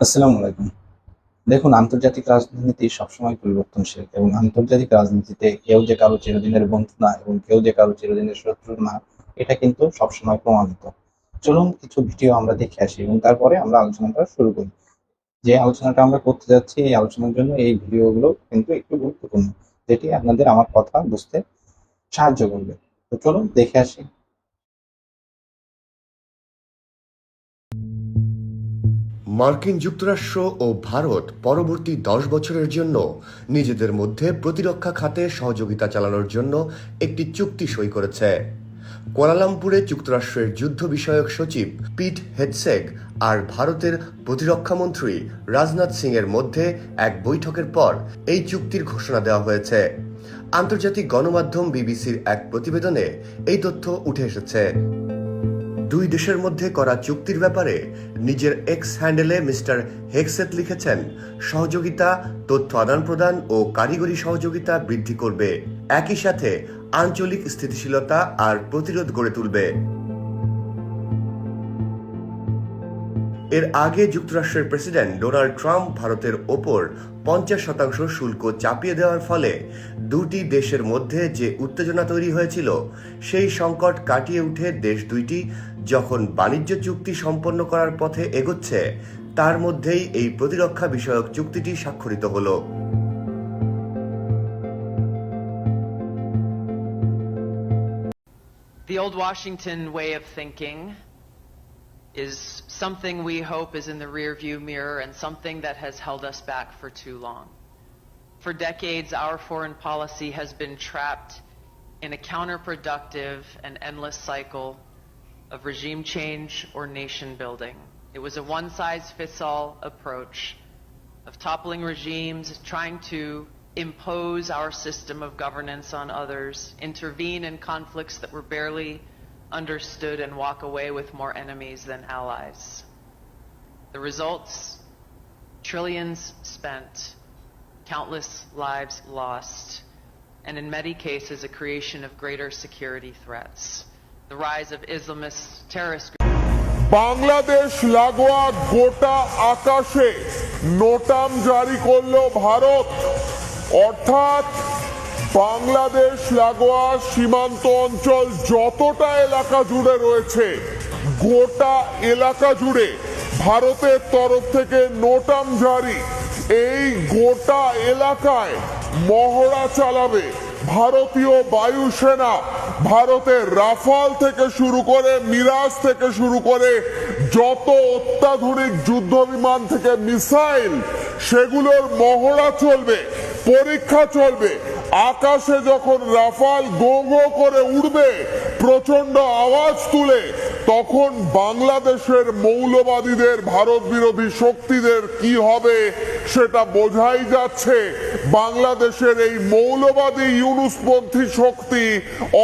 আসসালামু আলাইকুম। দেখুন, আন্তর্জাতিক রাজনীতি সবসময় পরিবর্তনশীল এবং আন্তর্জাতিক রাজনীতিতে কেউ যে কারও চিরদিনের বন্ধু না এবং কেউ যে কারও চিরদিনের শত্রু না, এটা কিন্তু সবসময় প্রমাণিত। চলুন কিছু ভিডিও আমরা দেখে আসি এবং তারপরে আমরা আলোচনাটা শুরু করি। যে আলোচনাটা আমরা করতে যাচ্ছি, এই আলোচনার জন্য এই ভিডিওগুলো কিন্তু একটু গুরুত্বপূর্ণ, যেটি আপনাদের আমার কথা বুঝতে সাহায্য করবে। তো চলুন দেখে আসি। মার্কিন যুক্তরাষ্ট্র ও ভারত পরবর্তী দশ বছরের জন্য নিজেদের মধ্যে প্রতিরক্ষা খাতে সহযোগিতা চালানোর জন্য একটি চুক্তি সই করেছে। কুয়ালালামপুরে যুক্তরাষ্ট্রের যুদ্ধ বিষয়ক সচিব পিট হেডসেক আর ভারতের প্রতিরক্ষামন্ত্রী রাজনাথ সিং এর মধ্যে এক বৈঠকের পর এই চুক্তির ঘোষণা দেওয়া হয়েছে। আন্তর্জাতিক গণমাধ্যম বিবিসির এক প্রতিবেদনে এই তথ্য উঠে এসেছে। দুই দেশের মধ্যে করা চুক্তির ব্যাপারে নিজের এক্স হ্যান্ডেলে মিস্টার হেক্সেট লিখেছেন, সহযোগিতা, তথ্য আদান প্রদান ও কারিগরি সহযোগিতা বৃদ্ধি করবে। একই সাথে আঞ্চলিক স্থিতিশীলতা আর প্রতিরোধ গড়ে তুলবে। এর আগে যুক্তরাষ্ট্রের প্রেসিডেন্ট ডোনাল্ড ট্রাম্প ভারতের ওপর পঞ্চাশ শতাংশ শুল্ক চাপিয়ে দেওয়ার ফলে দুটি দেশের মধ্যে যে উত্তেজনা তৈরি হয়েছিল, সেই সংকট কাটিয়ে উঠে দেশ দুইটি যখন বাণিজ্য চুক্তি সম্পন্ন করার পথে এগোচ্ছে তার মধ্যেই এই প্রতিরক্ষা বিষয়ক চুক্তিটি স্বাক্ষরিত হলো The old Washington way of thinking is something we hope is in the rearview mirror and something that has held us back for too long. For decades, our foreign policy has been trapped in a counterproductive and endless cycle of regime change or nation building. It was a one size fits all approach of toppling regimes, trying to impose our system of governance on others, intervene in conflicts that were barely understood, and walk away with more enemies than allies. The results trillions spent, countless lives lost, and in many cases, a creation of greater security threats. The rise of Islamist terrorist Bangladesh লাগোয়া গোটা আকাশে NOTAM জারি করল ভারত। অর্থাৎ বাংলাদেশ লাগোয়া সীমান্ত অঞ্চল যতটা এলাকা জুড়ে রয়েছে, গোটা এলাকা জুড়ে ভারতের তরফ থেকে নোটাম জারি। এই গোটা এলাকায় মহড়া চালাবে ভারতীয় বায়ুসেনা। ভারতের রাফাল থেকে শুরু করে মিরাজ থেকে শুরু করে যত অত্যাধুনিক যুদ্ধ বিমান থেকে মিসাইল, সেগুলোর মহড়া চলবে, পরীক্ষা চলবে। আকাশে যখন রাফাল গো গো করে উড়বে প্রচণ্ড আওয়াজ তুলে, তখন বাংলাদেশের মৌলবাদীদের ভারত বিরোধী শক্তিদের কি হবে সেটা বোঝাই যাচ্ছে। বাংলাদেশের এই মৌলবাদী ইউনুসপন্থী শক্তি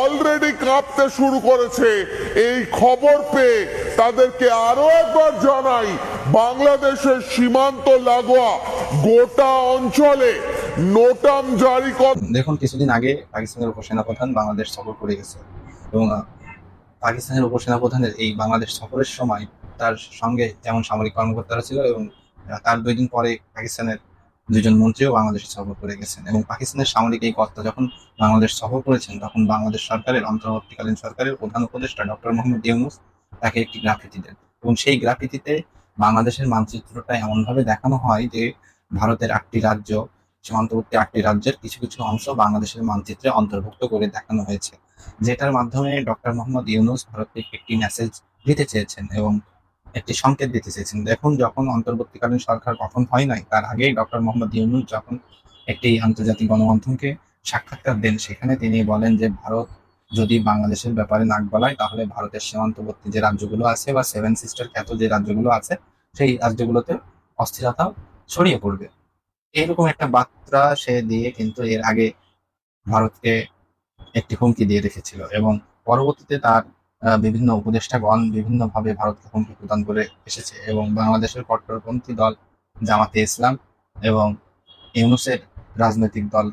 অলরেডি কাঁপতে শুরু করেছে। এই খবর পেয়ে তাদেরকে আরও একবার জানাই, বাংলাদেশের সীমান্ত লাগোয়া গোটা অঞ্চলে নোটাম জারি কর দেখুন, কিছুদিন আগে পাকিস্তানের উপসেনাপ্রধান বাংলাদেশ সফর করে গেছে এবং পাকিস্তানের উপসেনাপ্রধানের এই বাংলাদেশ সফরের সময় তার সঙ্গে যেমন সামরিক কর্মকর্তারা ছিল এবং তার দুই দিন পরে পাকিস্তানের দুজন মন্ত্রীও বাংলাদেশে সফর করে গেছেন এবং পাকিস্তানের সামরিক এই কর্তা যখন বাংলাদেশ সফর করেছেন, তখন বাংলাদেশ সরকারের, অন্তর্বর্তীকালীন সরকারের প্রধান উপদেষ্টা ডক্টর মোহাম্মদ ইউনুস তাকে একটি গ্রাফিতি দেন। এবং সেই গ্রাফিতিতে বাংলাদেশের মানচিত্রটা এমনভাবে দেখানো হয় যে, ভারতের আটটি রাজ্য, সীমান্তবর্তী আটটি রাজ্যের কিছু কিছু অংশ বাংলাদেশের মানচিত্রে অন্তর্ভুক্ত করে দেখানো হয়েছে। যেটার মাধ্যমে ডক্টর মোহাম্মদ ইউনুস ভারতকে একটি মেসেজ দিতে চেয়েছেন এবং একটি সংকেত দিতে চেয়েছেন। দেখুন, যখন অন্তর্বর্তীকালীন সরকার গঠন হয় নাই, তার আগেই ডক্টর মোহাম্মদ ইউনুস যখন একটি আন্তর্জাতিক গণমাধ্যমকে সাক্ষাৎকার দেন, সেখানে তিনি বলেন যে, ভারত যদি বাংলাদেশের ব্যাপারে নাক গলায়, তাহলে ভারতের সীমান্তবর্তী যে রাজ্যগুলো আছে বা সেভেন সিস্টার খ্যাত যে রাজ্যগুলো আছে, সেই রাজ্যগুলোতে অস্থিরতা ছড়িয়ে পড়বে। এরকম একটা বার্তা সে দিয়ে কিন্তু এর আগে ভারতকে একটি হুমকি দিয়ে রেখেছিল এবং পরবর্তীতে তার বিভিন্ন উপদেষ্টাগণ বিভিন্নভাবে ভারতকে হুমকি প্রদান করে এসেছে এবং বাংলাদেশের কট্টরপন্থী দল জামাতে ইসলাম এবং ইউনুসের রাজনৈতিক দল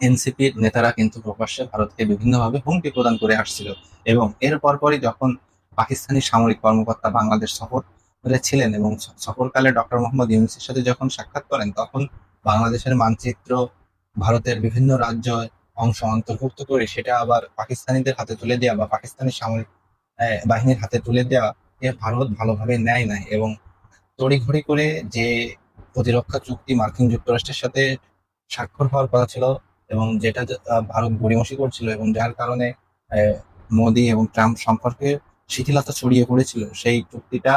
এনসিপির নেতারা কিন্তু প্রকাশ্যে ভারতকে বিভিন্নভাবে হুমকি প্রদান করে আসছিল এবং এর পরপরই যখন পাকিস্তানি সামরিক কর্মকর্তা বাংলাদেশ সফর ছিলেন এবং সফরকালে ডক্টর মোহাম্মদ ইউনুসের সাথে যখন সাক্ষাৎ করেন, তখন বাংলাদেশের মানচিত্র, ভারতের বিভিন্ন রাজ্য অংশ অন্তর্ভুক্ত করে সেটা আবার পাকিস্তানিদের হাতে তুলে দেওয়া বা পাকিস্তানি সামরিক বাহিনীর হাতে তুলে দেওয়া এ ভারত ভালোভাবে নেয় নাই এবং তড়িঘড়ি করে যে প্রতিরক্ষা চুক্তি মার্কিন যুক্তরাষ্ট্রের সাথে স্বাক্ষর হওয়ার কথা ছিল এবং যেটা ভারত গড়িমসি করছিল এবং যার কারণে মোদি এবং ট্রাম্প সম্পর্কে শিথিলতা ছড়িয়ে পড়েছিল, সেই চুক্তিটা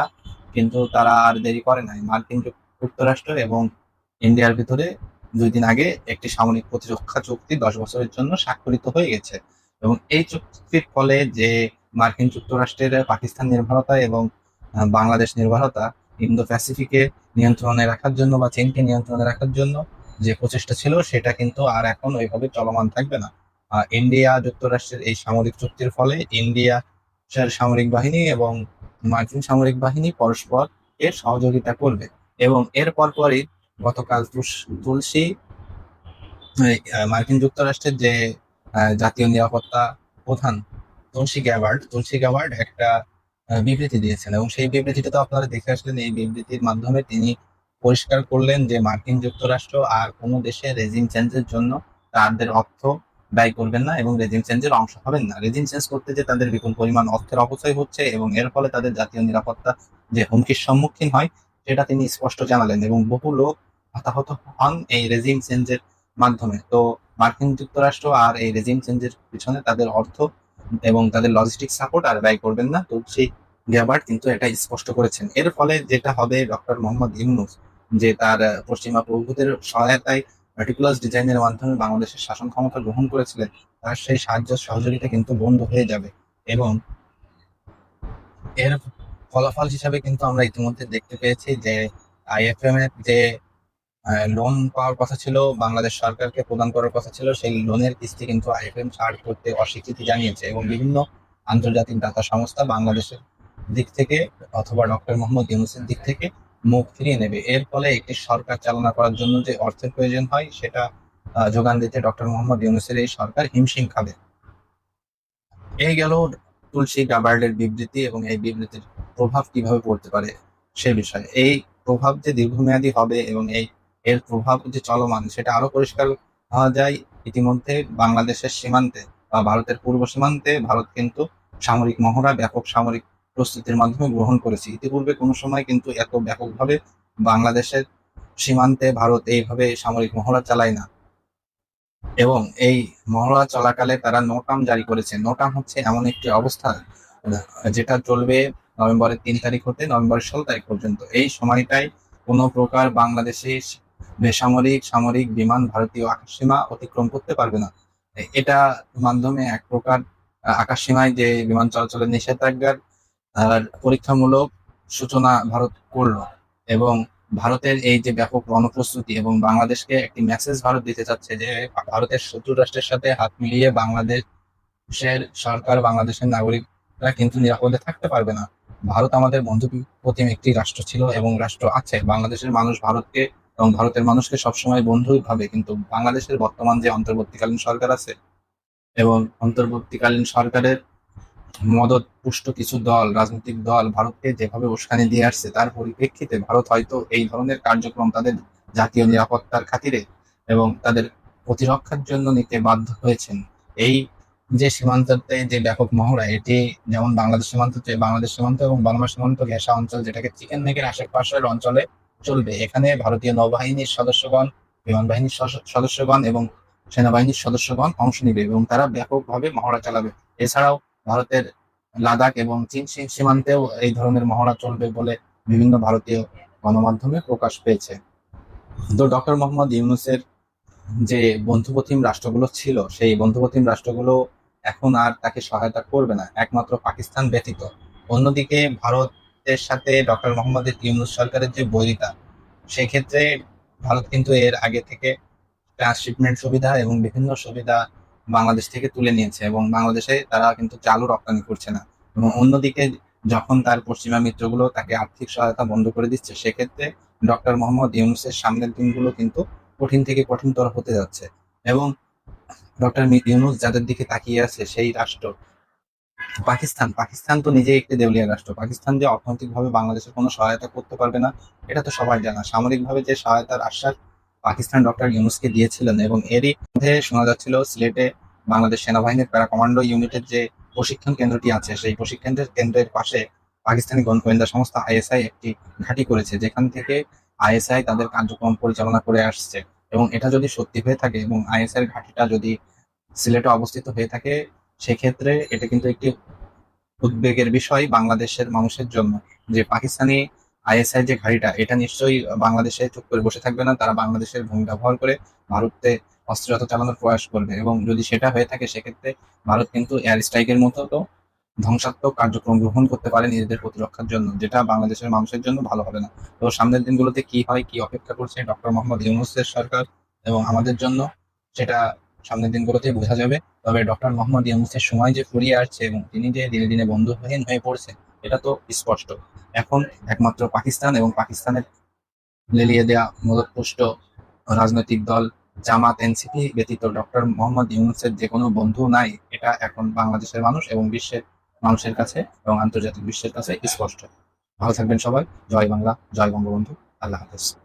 কিন্তু তারা আর দেরি করে নাই। মার্কিন যুক্তরাষ্ট্র এবং ইন্ডিয়ার ভিতরে দুই দিন আগে একটি সামরিক প্রতিরক্ষা চুক্তি দশ বছরের জন্য স্বাক্ষরিত হয়ে গেছে। এবং এই চুক্তির ফলে যে মার্কিন যুক্তরাষ্ট্রের পাকিস্তান নির্ভরতা এবং বাংলাদেশ নির্ভরতা ইন্দো প্যাসিফিকে নিয়ন্ত্রণে রাখার জন্য বা চীনকে নিয়ন্ত্রণে রাখার জন্য যে প্রচেষ্টা ছিল, সেটা কিন্তু আর এখন ওইভাবে চলমান থাকবে না। ইন্ডিয়া যুক্তরাষ্ট্রের এই সামরিক চুক্তির ফলে ইন্ডিয়া সামরিক বাহিনী এবং মার্কিন সামরিক বাহিনী পরস্পর এর সহযোগিতা করবে। এবং এর পরপরই গতকাল তুলসী মার্কিন যুক্তরাষ্ট্রের যে জাতীয় নিরাপত্তা প্রধান তুলসী গ্যাবার্ড তুলসী গ্যাবার্ড একটা বিবৃতি দিয়েছেন এবং সেই বিবৃতিটা তো আপনারা দেখে আসলেন, এই বিবৃতির মাধ্যমে তিনি পরিষ্কার করলেন যে মার্কিন যুক্তরাষ্ট্র আর কোনো দেশে রেজিম চেঞ্জের জন্য তাদের অর্থ ব্যয় করবেন না এবং রেজিম চেঞ্জের অংশ হবেন না। রেজিম চেঞ্জ করতে যে তাদের বিপুল পরিমাণ অর্থের অপচয় হচ্ছে এবং এর ফলে তাদের জাতীয় নিরাপত্তা যে হুমকির সম্মুখীন হয়, সেটা তিনি স্পষ্ট জানালেন এবং বহু লোক হতাহত হন এই রেজিম চেঞ্জের মাধ্যমে। তো মার্কিন যুক্তরাষ্ট্র আর এই রেজিম চেঞ্জের পিছনে তাদের অর্থ এবং তাদের লজিস্টিক সাপোর্ট আর ব্যয় করবেন না। তো সেই গ্যাবার্ড কিন্তু এটা স্পষ্ট করেছেন। এর ফলে যেটা হবে ডক্টর মোহাম্মদ ইউনুস, যে তার পশ্চিমা প্রভুদের সহায়তায় পার্টিকুলার ডিজাইনের মাধ্যমে বাংলাদেশের শাসন ক্ষমতা গ্রহণ করেছিলেন, তার সেই সাহায্য সহযোগিতা কিন্তু বন্ধ হয়ে যাবে এবং এর ফলাফল হিসাবে কিন্তু আমরা ইতিমধ্যে দেখতে পেয়েছি যে আইএফএম এর যে লোন পাওয়ার কথা ছিল, বাংলাদেশ সরকারকে প্রদান করার কথা ছিল, সেই লোনের কিস্তি কিন্তু আইএফএম ছাড় করতে অস্বীকৃতি জানিয়েছে এবং বিভিন্ন আন্তর্জাতিক দাতা সংস্থা বাংলাদেশের দিক থেকে অথবা ডক্টর মোহাম্মদ ইউনুসের দিক থেকে মুখ ফিরিয়ে নেবে। এর ফলে একটি সরকার চালনা করার জন্য যে অর্থের প্রয়োজন হয়, সেটা যোগান দিতে ডক্টর মোহাম্মদ ইউনুসের এই সরকার হিমশিম খাবে। এই গেল তুলসী গাবার্ডের বিবৃতি এবং এই বিবৃতির প্রভাব কীভাবে পড়তে পারে সে বিষয়ে। এই প্রভাব যে দীর্ঘমেয়াদী হবে এবং এই এর প্রভাব যে চলমান সেটা আরও পরিষ্কার হওয়া যায়। ইতিমধ্যে বাংলাদেশের সীমান্তে বা ভারতের পূর্ব সীমান্তে ভারত কিন্তু সামরিক মহড়া, ব্যাপক সামরিক প্রস্তুতির মাধ্যমে গ্রহণ করেছে। ইতিপূর্বে কোনো সময় কিন্তু এত ব্যাপকভাবে বাংলাদেশের সীমান্তে ভারত এইভাবে সামরিক মহড়া চালায় না। এবং এই মহড়া চলাকালে তারা নোটাম জারি করেছে। নোটাম হচ্ছে এমন একটি অবস্থা, যেটা চলবে নভেম্বরের তিন তারিখ হতে নভেম্বরের ষোলো তারিখ পর্যন্ত। এই সময়টায় কোনো প্রকার বাংলাদেশে বেসামরিক, সামরিক, বিমান, ভারতীয় আকাশসীমা অতিক্রম করতে পারবে না। এটা মাধ্যমে এক প্রকার আকাশসীমায় যে বিমান চলাচলের নিষেধাজ্ঞার পরীক্ষামূলক সূচনা ভারত করল এবং ভারতের এই যে ব্যাপক রণপ্রস্তুতি এবং বাংলাদেশকে একটি মেসেজ ভারত দিতে চাচ্ছে যে, ভারতের শত্রু রাষ্ট্রের সাথে হাত মিলিয়ে বাংলাদেশের সরকার, বাংলাদেশের নাগরিকরা কিন্তু নিরাপদে থাকতে পারবে না। ভারত আমাদের বন্ধু প্রতিম একটি রাষ্ট্র ছিল এবং রাষ্ট্র আছে। বাংলাদেশের মানুষ ভারতকে এবং ভারতের মানুষকে সবসময় বন্ধু ভাবে, কিন্তু বাংলাদেশের বর্তমান যে অন্তর্বর্তীকালীন সরকার আছে এবং অন্তর্বর্তীকালীন সরকারের মদত পুষ্ট কিছু দল, রাজনৈতিক দল ভারতকে যেভাবে উস্কানি দিয়ে আসছে, তার পরিপ্রেক্ষিতে ভারত হয়তো এই ধরনের কার্যক্রম তাদের জাতীয় নিরাপত্তার খাতিরে এবং তাদের প্রতিরক্ষার জন্য নিতে বাধ্য হয়েছেন। এই যে সীমান্ততে যে ব্যাপক মহড়া, এটি যেমন বাংলাদেশ সীমান্ত বাংলাদেশ সীমান্ত এবং বাংলা সীমান্ত ঘেঁষা অঞ্চল, যেটাকে চিকেন নেকের আশেপাশের অঞ্চলে চলবে। এখানে ভারতীয় নৌবাহিনীর সদস্যগণ, বিমান বাহিনীর সদস্যগণ এবং সেনাবাহিনীর সদস্যগণ অংশ নেবে এবং তারা ব্যাপকভাবে মহড়া চালাবে। এছাড়াও ভারতের লাদাখ এবং চীন সীমান্তেও এই ধরনের মহড়া চলবে বলে বিভিন্ন ভারতীয় গণমাধ্যমে প্রকাশ পেয়েছে। তো ডক্টর মোহাম্মদ ইউনুসের যে বন্ধুপ্রতিম রাষ্ট্রগুলো ছিল, সেই বন্ধুপ্রতিম রাষ্ট্রগুলো এখন আর তাকে সহায়তা করবে না। একমাত্র পাকিস্তান ব্যতীত। অন্যদিকে ভারতের সাথে ডক্টর মোহাম্মদ ইউনুস সরকারের যে বৈরিতা, সেক্ষেত্রে ভারত কিন্তু এর আগে থেকে ট্রান্সশিপমেন্ট সুবিধা এবং বিভিন্ন সুবিধা বাংলাদেশ থেকে তুলে নিয়েছে এবং বাংলাদেশে তারা কিন্তু চালু রপ্তানি করছে না। এবং অন্যদিকে যখন তার পশ্চিমা মিত্রগুলো তাকে আর্থিক সহায়তা বন্ধ করে দিচ্ছে, সেক্ষেত্রে ডক্টর মোহাম্মদ ইউনুসের সামনের দিনগুলো কিন্তু কঠিন থেকে কঠিনতর হতে যাচ্ছে। এবং ডক্টর ইউনুস যাদের দিকে তাকিয়ে আছে, সেই রাষ্ট্র পাকিস্তান পাকিস্তান তো নিজেই একটি দেউলিয়া রাষ্ট্র। পাকিস্তান যে অর্থনৈতিকভাবে বাংলাদেশের কোনো সহায়তা করতে পারবে না, এটা তো সবাই জানা। সামরিকভাবে যে সহায়তার আশ্বাস পাকিস্তান ডক্টর ইউনুসকে দিয়েছিলেন এবং এরই মধ্যে শোনা যাচ্ছিল সিলেটে বাংলাদেশ সেনাবাহিনীর প্যারা কমান্ডো ইউনিটের যে প্রশিক্ষণ কেন্দ্রটি আছে, সেই প্রশিক্ষণ কেন্দ্রের পাশে পাকিস্তানি গোয়েন্দা সংস্থা আইএসআই একটি ঘাঁটি করেছে, যেখান থেকে আইএসআই তাদের কার্যক্রম পরিচালনা করে আসছে। এবং এটা যদি সত্যি হয়ে থাকে এবং আইএসআই ঘাঁটিটা যদি সিলেটে অবস্থিত হয়ে থাকে সেক্ষেত্রে এটা কিন্তু একটি উদ্বেগের বিষয় বাংলাদেশের মানুষের জন্য। যে পাকিস্তানি আইএসআই যে ঘাড়িটা এটা নিশ্চয়ই বাংলাদেশে চুপ করে বসে থাকবে না, তারা বাংলাদেশের ভূমি ব্যবহার করে ভারতে অস্ত্রজাত চালানোর প্রয়াস করবে। এবং যদি সেটা হয়ে থাকে, সেক্ষেত্রে ভারত কিন্তু এয়ার স্ট্রাইকের মতো তো ধ্বংসাত্মক কার্যক্রম গ্রহণ করতে পারে নিজেদের প্রতিরক্ষার জন্য, যেটা বাংলাদেশের মানুষের জন্য ভালো হবে না। তো সামনের দিনগুলোতে কি হয়, কি অপেক্ষা করছে ডক্টর মোহাম্মদ ইউনুসের সরকার এবং আমাদের জন্য, সেটা সামনের দিনগুলোতে বোঝা যাবে। তবে ডক্টর মোহাম্মদ ইউনুসের সময় যে ফুরিয়ে আসছে এবং তিনি যে দিনে দিনে বন্ধুহীন হয়ে পড়ছে, এটা তো স্পষ্ট। এখন একমাত্র পাকিস্তান এবং পাকিস্তানের লেলিয়ে দেয়া মদতপুষ্ট রাজনৈতিক দল, জামাত, এনসিপি ব্যতীত ডক্টর মোহাম্মদ ইউনুসের যে কোনো বন্ধু নাই, এটা এখন বাংলাদেশের মানুষ এবং বিশ্বের মানুষের কাছে এবং আন্তর্জাতিক বিশ্বের কাছে স্পষ্ট। ভালো থাকবেন সবাই। জয় বাংলা, জয় বঙ্গবন্ধু। আল্লাহ হাফেজ।